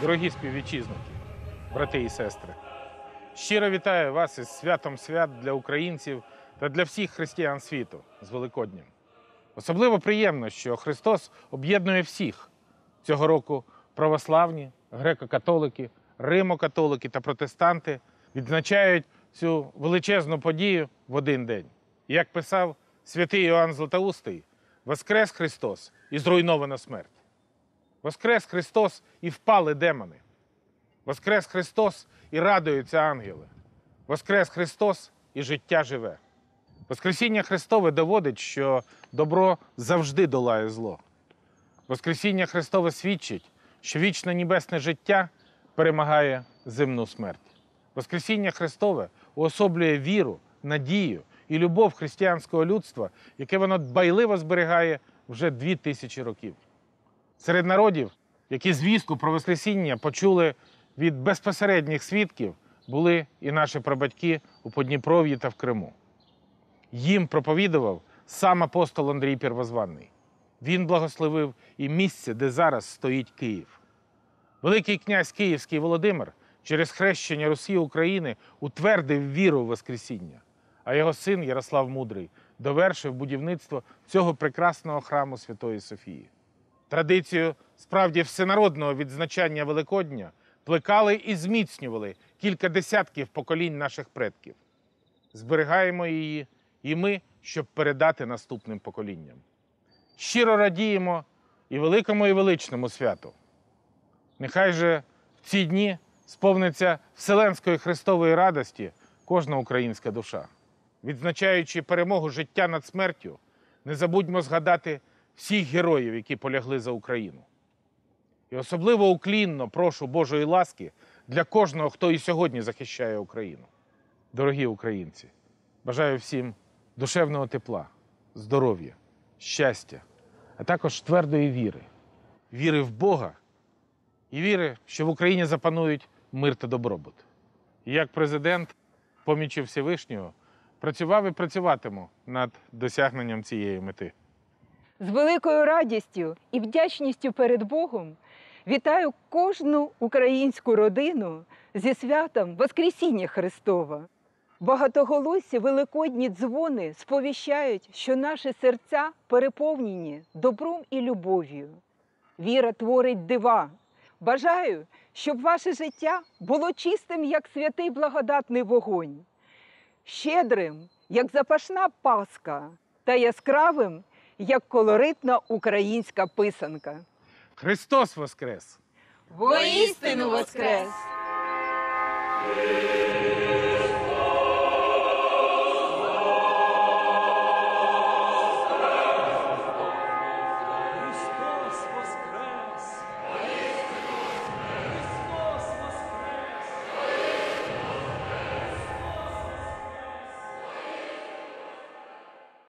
Дорогі співвітчизники, брати і сестри, щиро вітаю вас із святом свят для українців та для всіх християн світу з Великоднем. Особливо приємно, що Христос об'єднує всіх цього року православні, греко-католики, римо-католики та протестанти відзначають цю величезну подію в один день. Як писав святий Іоанн Златоустий, Воскрес Христос і зруйнована смерть. Воскрес Христос і впали демони. Воскрес Христос і радуються ангели. Воскрес Христос і життя живе. Воскресіння Христове доводить, що добро завжди долає зло. Воскресіння Христове свідчить, що вічне небесне життя перемагає земну смерть. Воскресіння Христове уособлює віру, надію і любов християнського людства, яке воно дбайливо зберігає вже дві тисячі років. Серед народів, які звістку про Воскресіння почули від безпосередніх свідків, були і наші прабатьки у Подніпров'ї та в Криму. Їм проповідував сам апостол Андрій Первозванний. Він благословив і місце, де зараз стоїть Київ. Великий князь Київський Володимир через хрещення Росії України утвердив віру в Воскресіння, а його син Ярослав Мудрий довершив будівництво цього прекрасного храму Святої Софії. Традицію справді всенародного відзначання Великодня плекали і зміцнювали кілька десятків поколінь наших предків. Зберігаємо її і ми, щоб передати наступним поколінням. Щиро радіємо і великому і величному святу. Нехай же в ці дні сповниться вселенської Христової радості кожна українська душа. Відзначаючи перемогу життя над смертю, не забудьмо згадати всіх героїв, які полягли за Україну. І особливо уклінно прошу Божої ласки для кожного, хто і сьогодні захищає Україну. Дорогі українці, бажаю всім душевного тепла, здоров'я, щастя, а також твердої віри, віри в Бога і віри, що в Україні запанують мир та добробут. І як президент, помічі Всевишнього, працював і працюватиму над досягненням цієї мети. З великою радістю і вдячністю перед Богом вітаю кожну українську родину зі святом Воскресіння Христова. Багатоголосі великодні дзвони сповіщають, що наші серця переповнені добром і любов'ю. Віра творить дива. Бажаю, щоб ваше життя було чистим, як святий благодатний вогонь, щедрим, як запашна паска, та яскравим, як колоритна українська писанка. Христос Воскрес! Воістину воскрес!